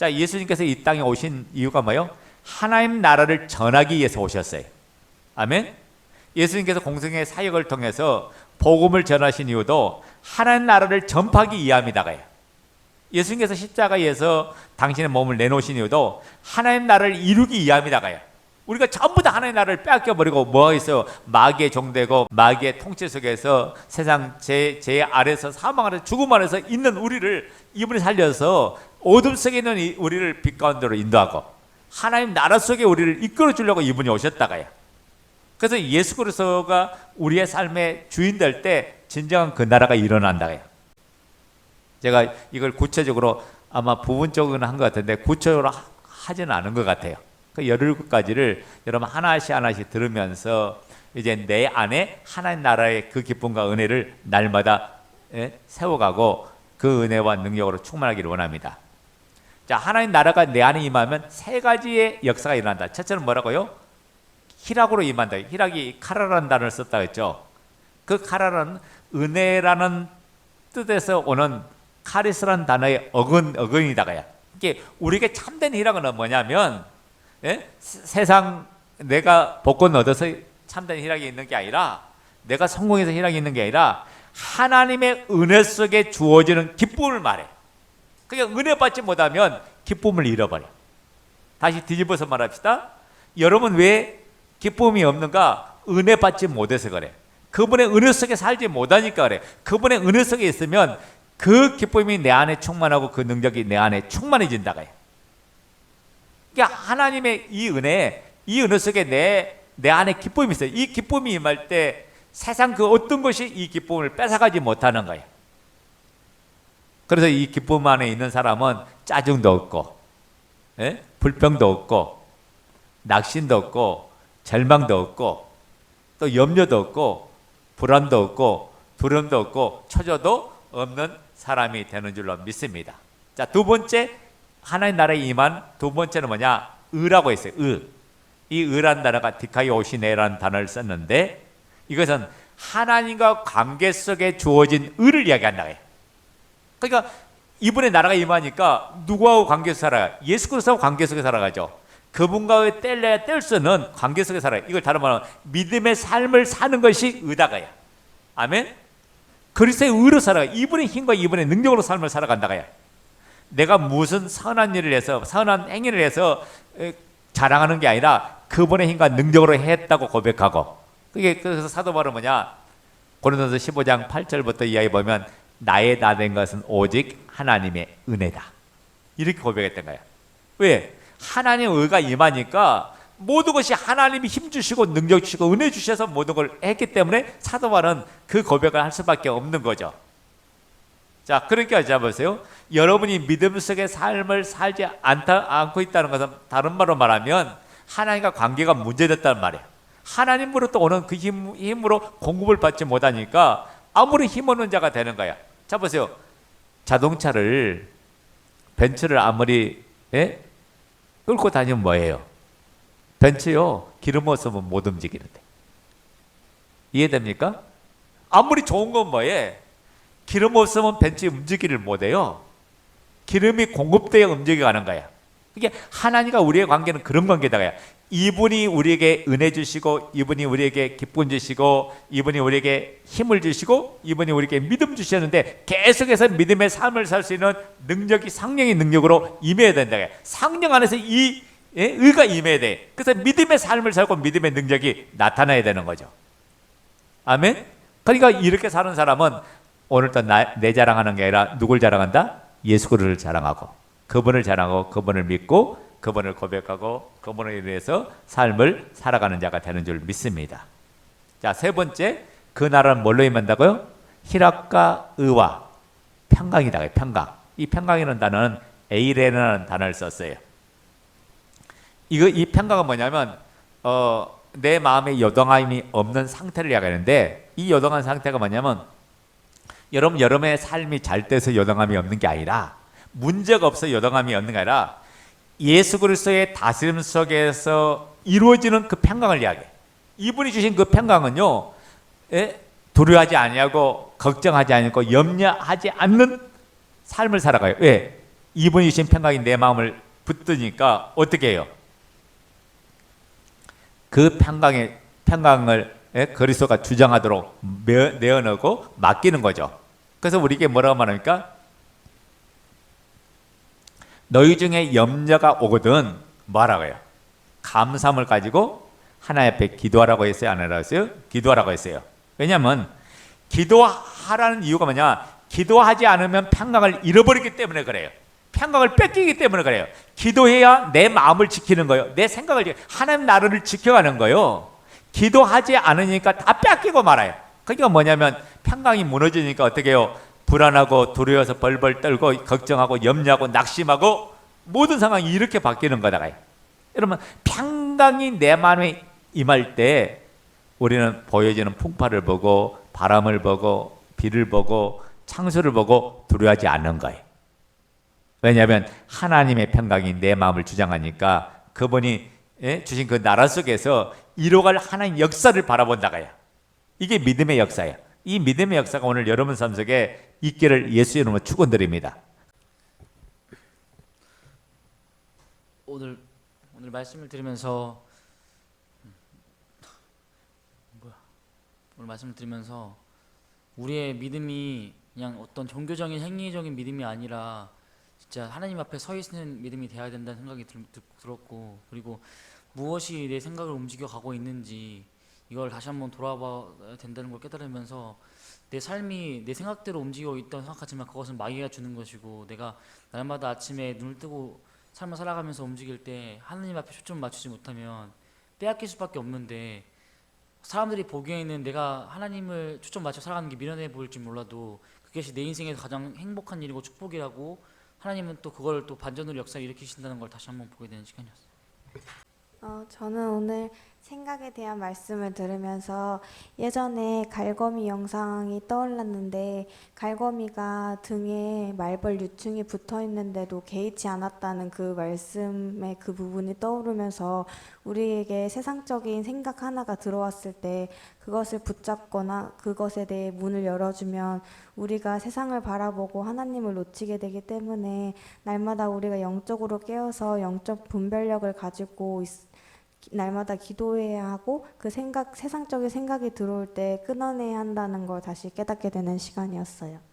자, 예수님께서 이 땅에 오신 이유가 뭐예요? 하나님 나라를 전하기 위해서 오셨어요. 아멘. 예수님께서 공생의 사역을 통해서 복음을 전하신 이유도 하나님 나라를 전파하기 위함이다가요. 예수님께서 십자가에서 당신의 몸을 내놓으신 이유도 하나님 나라를 이루기 위함이다가요. 우리가 전부 다 하나님 나라를 빼앗겨 버리고 뭐 있어요? 마귀의 종되고 마귀의 통치 속에서 세상 제, 제 아래서 사망 아래서 죽음 아래서 있는 우리를 이분이 살려서 어둠 속에 있는 이 우리를 빛 가운데로 인도하고 하나님 나라 속에 우리를 이끌어 주려고 이분이 오셨다가요. 그래서 예수 그리스도가 우리의 삶의 주인 될 때 진정한 그 나라가 일어난다고요. 제가 이걸 구체적으로 아마 부분적으로는 한 것 같은데 구체적으로 하- 하지는 않은 것 같아요. 그 17가지를 여러분 하나씩 하나씩 들으면서 이제 내 안에 하나님 나라의 그 기쁨과 은혜를 날마다 예, 세워가고 그 은혜와 능력으로 충만하기를 원합니다. 자, 하나님 나라가 내 안에 임하면 세 가지의 역사가 일어난다. 첫째는 뭐라고요? 희락으로 임한다. 희락이 카라라는 단어를 썼다 했죠. 그 카라는 은혜라는 뜻에서 오는 카리스라는 단어의 어근 어근이다가야. 이게 우리에게 참된 희락은 뭐냐면 예? 세- 세상 내가 복권 얻어서 참된 희락이 있는 게 아니라 내가 성공해서 희락이 있는 게 아니라 하나님의 은혜 속에 주어지는 기쁨을 말해. 그러니까 은혜 받지 못하면 기쁨을 잃어버려. 다시 뒤집어서 말합시다. 여러분 왜 기쁨이 없는가? 은혜 받지 못해서 그래. 그분의 은혜 속에 살지 못하니까 그래. 그분의 은혜 속에 있으면 그 기쁨이 내 안에 충만하고 그 능력이 내 안에 충만해진다가 해. 그러니까 하나님의 이 은혜, 이 은혜 속에 내, 내 안에 기쁨이 있어요. 이 기쁨이 임할 때 세상 그 어떤 것이 이 기쁨을 뺏어가지 못하는 거예요. 그래서 이 기쁨 안에 있는 사람은 짜증도 없고, 예? 불평도 없고, 낙심도 없고, 절망도 없고, 또 염려도 없고, 불안도 없고, 두려움도 없고, 처져도 없는 사람이 되는 줄로 믿습니다. 자, 두 번째, 하나님 나라에 임한 두 번째는 뭐냐? 의라고 했어요. 의. 이 의란 단어가 디카이오시네라는 단어를 썼는데, 이것은 하나님과 관계 속에 주어진 의를 이야기한다. 그러니까 이분의 나라가 임하니까 누구하고 관계 살아요? 예수 그리스도와 관계 속에 살아가죠. 그분과의 뗄래야 뗄 수는 관계 속에 살아요. 이걸 다른 말로 믿음의 삶을 사는 것이 의다가야. 아멘. 그리스도의 의로 살아가. 이분의 힘과 이분의 능력으로 삶을 살아간다가야. 내가 무슨 선한 일을 해서 선한 행위를 해서 에, 자랑하는 게 아니라 그분의 힘과 능력으로 했다고 고백하고. 그게 그래서 사도 바울은 뭐냐? 고린도서 15장 8절부터 이야기 보면 나의 나 된 것은 오직 하나님의 은혜다. 이렇게 고백했던 거야. 왜? 하나님의 의가 임하니까 모든 것이 하나님이 힘 주시고 능력 주시고 은혜 주셔서 모든 걸 했기 때문에 사도 바울은 그 고백을 할 수밖에 없는 거죠. 자, 그러니까 자 보세요. 여러분이 믿음 속의 삶을 살지 않다, 않고 있다는 것은 다른 말로 말하면 하나님과 관계가 문제됐다는 말이에요. 하나님으로부터 오는 그 힘, 힘으로 공급을 받지 못하니까 아무리 힘 없는 자가 되는 거야. 자 보세요. 자동차를 벤츠를 아무리 예? 끌고 다니면 뭐예요? 벤츠요 기름 없으면 못 움직이는데 이해됩니까? 아무리 좋은 건 뭐예? 기름 없으면 벤츠 움직이를 못해요. 기름이 공급돼야 움직여가는 거야. 그게 하나님과 우리의 관계는 그런 관계다가요. 이분이 우리에게 은혜 주시고 이분이 우리에게 기쁨 주시고 이분이 우리에게 힘을 주시고 이분이 우리에게 믿음 주셨는데 계속해서 믿음의 삶을 살 수 있는 능력이 상령의 능력으로 임해야 된다. 상령 안에서 이 예? 의가 임해야 돼. 그래서 믿음의 삶을 살고 믿음의 능력이 나타나야 되는 거죠. 아멘. 그러니까 이렇게 사는 사람은 오늘도 나, 내 자랑하는 게 아니라 누굴 자랑한다? 예수 그리스도를 자랑하고 그분을 자랑하고 그분을 믿고 그분을 고백하고 그분을 인해서 삶을 살아가는 자가 되는 줄 믿습니다. 자, 세 번째 그 나라는 뭘로 임한다고요? 희락과 의와 평강이다. 평강. 이 평강이라는 단어는 에이레라는 단어를 썼어요. 이거 이 평강은 뭐냐면 어, 내 마음에 여동함이 없는 상태를 이야기하는데 이 여동한 상태가 뭐냐면 여러분 여러분의 삶이 잘 돼서 여동함이 없는 게 아니라 문제가 없어 여동함이 없는 게 아니라 예수 그리스도의 다스림 속에서 이루어지는 그 평강을 이야기해. 이분이 주신 그 평강은요, 예? 두려워하지 아니하고 걱정하지 않고 염려하지 않는 삶을 살아가요. 왜? 이분이 주신 평강이 내 마음을 붙드니까 어떻게 해요? 그 평강의 평강을 예, 그리스도가 주장하도록 매- 내어놓고 맡기는 거죠. 그래서 우리에게 뭐라고 말합니까? 너희 중에 염려가 오거든 뭐라고 해요? 감사함을 가지고 하나님 앞에 기도하라고 했어요? 안 하라고 했어요? 기도하라고 했어요. 왜냐하면 기도하라는 이유가 뭐냐? 기도하지 않으면 평강을 잃어버리기 때문에 그래요. 평강을 뺏기기 때문에 그래요. 기도해야 내 마음을 지키는 거예요. 내 생각을 지- 하나님 나라를 지켜가는 거예요. 기도하지 않으니까 다 뺏기고 말아요. 그러니까 뭐냐면 평강이 무너지니까 어떻게 해요? 불안하고 두려워서 벌벌 떨고 걱정하고 염려하고 낙심하고 모든 상황이 이렇게 바뀌는 거다가요. 여러분 평강이 내 마음에 임할 때 우리는 보여지는 풍파를 보고 바람을 보고 비를 보고 창수를 보고 두려워하지 않는 거예요. 왜냐하면 하나님의 평강이 내 마음을 주장하니까 그분이 예? 주신 그 나라 속에서 이루어갈 하나님 역사를 바라본다가요. 이게 믿음의 역사예요. 이 믿음의 역사가 오늘 여러분 삶 속에 있기를 예수 이름으로 축원드립니다. 오늘 오늘 말씀을 음, 뭐야 오늘 말씀을 들으면서 우리의 믿음이 그냥 어떤 종교적인 행위적인 믿음이 아니라 진짜 하나님 앞에 서 있는 믿음이 되어야 된다는 생각이 들, 들, 들었고 그리고 무엇이 내 생각을 움직여 가고 있는지 이걸 다시 한번 돌아봐야 된다는 걸 깨달으면서 내 삶이 내 생각대로 움직이고 있다고 생각하지만 그것은 마귀가 주는 것이고 내가 날마다 아침에 눈을 뜨고 삶을 살아가면서 움직일 때 하나님 앞에 초점 을 맞추지 못하면 빼앗길 수밖에 없는데 사람들이 보기에는 내가 하나님을 초점 맞춰 살아가는 게 미련해 보일지 몰라도 그것이 내 인생에서 가장 행복한 일이고 축복이라고 하나님은 또 그걸 또 반전으로 역사를 일으키신다는 걸 다시 한번 보게 되는 시간이었어요. 어, 저는 오늘 생각에 대한 말씀을 들으면서 예전에 갈거미 영상이 떠올랐는데 갈거미가 등에 말벌 유충이 붙어 있는데도 개의치 않았다는 그 말씀의 그 부분이 떠오르면서 우리에게 세상적인 생각 하나가 들어왔을 때 그것을 붙잡거나 그것에 대해 문을 열어주면 우리가 세상을 바라보고 하나님을 놓치게 되기 때문에 날마다 우리가 영적으로 깨어서 영적 분별력을 가지고 있, 날마다 기도해야 하고 그 생각 세상적인 생각이 들어올 때 끊어내야 한다는 걸 다시 깨닫게 되는 시간이었어요.